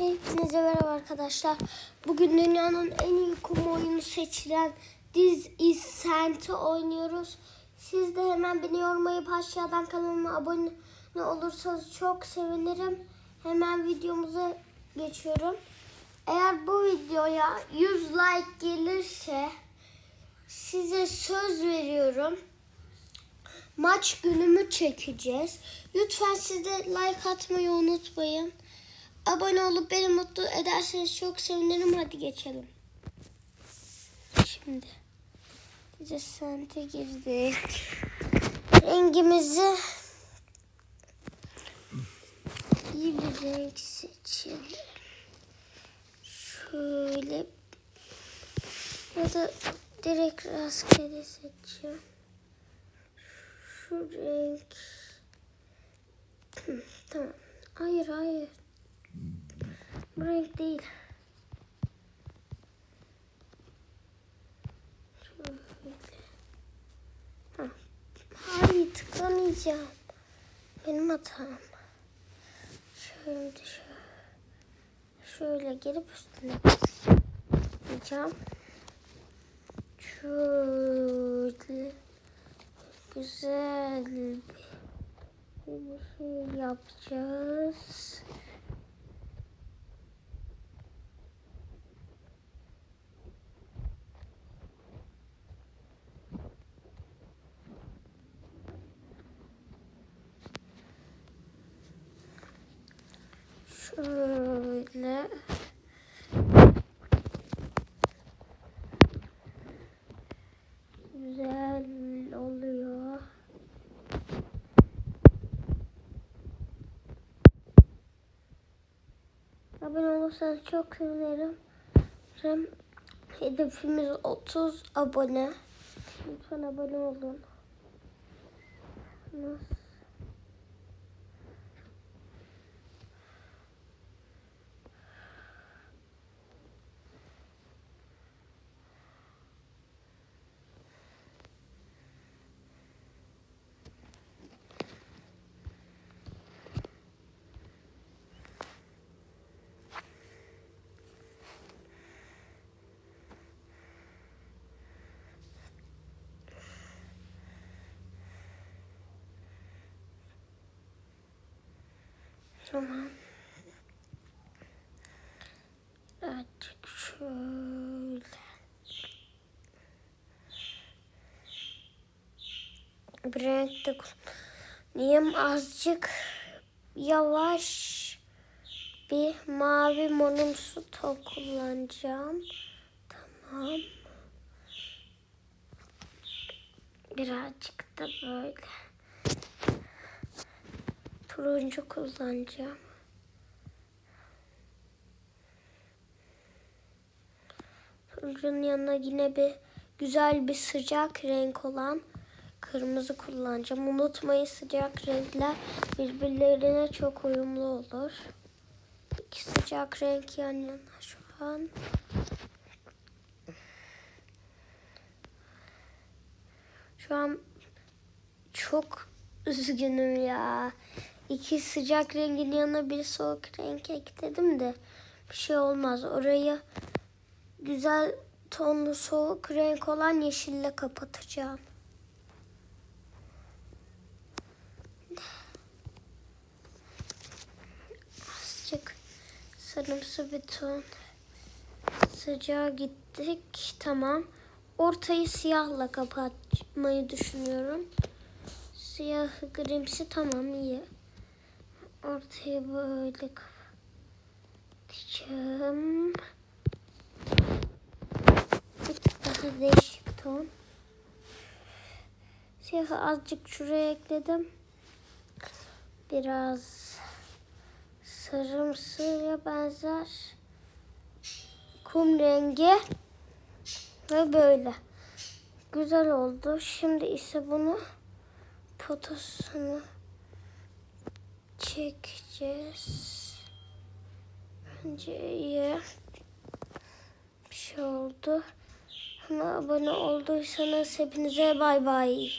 Hepinize merhaba arkadaşlar. Bugün dünyanın en iyi kum oyunu seçilen This is Santa oynuyoruz. Siz de hemen beni yormayıp aşağıdan kanalıma abone olursanız çok sevinirim. Hemen videomuza geçiyorum. Eğer bu videoya 100 like gelirse size söz veriyorum. Maç günümü çekeceğiz. Lütfen siz de like atmayı unutmayın. Abone olup beni mutlu ederseniz çok sevinirim. Hadi geçelim. Şimdi bize sente girdik. Rengimizi iyi bir renk seçelim. Şöyle ya da direkt rastgele seçeceğim. Şu renk. Tamam. Hayır hayır. Bu renk değil. Hayır tıklamayacağım. Benim hatam. Şöyle şöyle. Şöyle gelip üstüne basacağım. Şöyle güzel bir şey yapacağız. Şöyle. Güzel oluyor. Abone olursanız çok sevinirim. Hedefimiz 30 abone. Lütfen abone olun. Nasıl? Tamam. Artık şöyle. Bir renk kullanayım. Azıcık yavaş bir mavi monumsu top kullanacağım. Tamam. Birazcık da böyle turuncu kullanacağım. Turuncunun yanına yine bir güzel bir sıcak renk olan kırmızı kullanacağım. Unutmayın sıcak renkler birbirlerine çok uyumlu olur. İki sıcak renk yan yana şu an. Şu an çok üzgünüm ya. İki sıcak rengin yanına bir soğuk renk ekledim de bir şey olmaz. Orayı güzel tonlu soğuk renk olan yeşille kapatacağım. Azıcık sarımsı bir ton. Sıcağa gittik. Tamam. Ortayı siyahla kapatmayı düşünüyorum. Siyah grimsi tamam iyi. Ortaya böyle kapatacağım. Bir tık daha değişik ton. Siyahı azıcık şuraya ekledim. Biraz sarımsıya benzer kum rengi ve böyle. Güzel oldu. Şimdi ise bunu fotosunu çekeceğiz. Bence iyi bir şey oldu. Ama abone olduysanız hepinize bay bay.